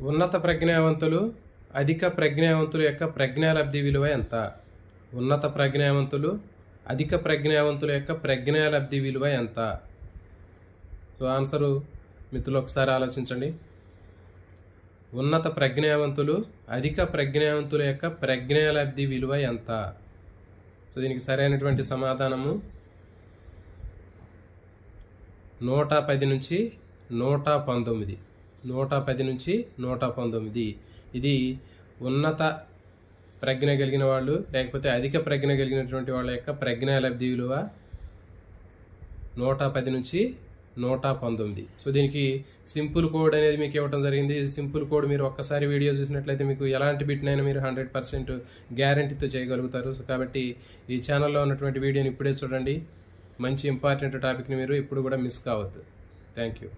ఉన్నత ప్రజ్ఞావంతులు అధిక ప్రజ్ఞావంతుల యొక్క ప్రజ్ఞాలబ్ధి విలువ ఎంత? ఉన్నత ప్రజ్ఞావంతులు అధిక ప్రజ్ఞావంతుల యొక్క ప్రజ్ఞాలబ్ధి విలువ ఎంత? సో ఆన్సరు మిత్రులు ఒకసారి ఆలోచించండి. ఉన్నత ప్రజ్ఞావంతులు అధిక ప్రజ్ఞావంతుల యొక్క ప్రజ్ఞాలబ్ధి విలువ ఎంత? సో దీనికి సరైనటువంటి సమాధానము నూట పది నుంచి నూట పంతొమ్మిది. నూట పది నుంచి నూట పంతొమ్మిది. ఇది ఉన్నత ప్రజ్ఞ కలిగిన వాళ్ళు లేకపోతే అధిక ప్రజ్ఞ కలిగినటువంటి వాళ్ళ యొక్క ప్రజ్ఞాలబ్ధి విలువ నూట పది నుంచి నూట పంతొమ్మిది. సో దీనికి సింపుల్ కోడ్ అనేది మీకు ఇవ్వడం జరిగింది. సింపుల్ కోడ్ మీరు ఒక్కసారి వీడియో చూసినట్లయితే మీకు ఎలాంటి బిట్నైనా మీరు హండ్రెడ్ పర్సెంట్ గ్యారంటీతో చేయగలుగుతారు. సో కాబట్టి ఈ ఛానల్లో ఉన్నటువంటి వీడియోని ఇప్పుడే చూడండి. మంచి ఇంపార్టెంట్ టాపిక్ని మీరు ఇప్పుడు కూడా మిస్ కావద్దు. Thank you.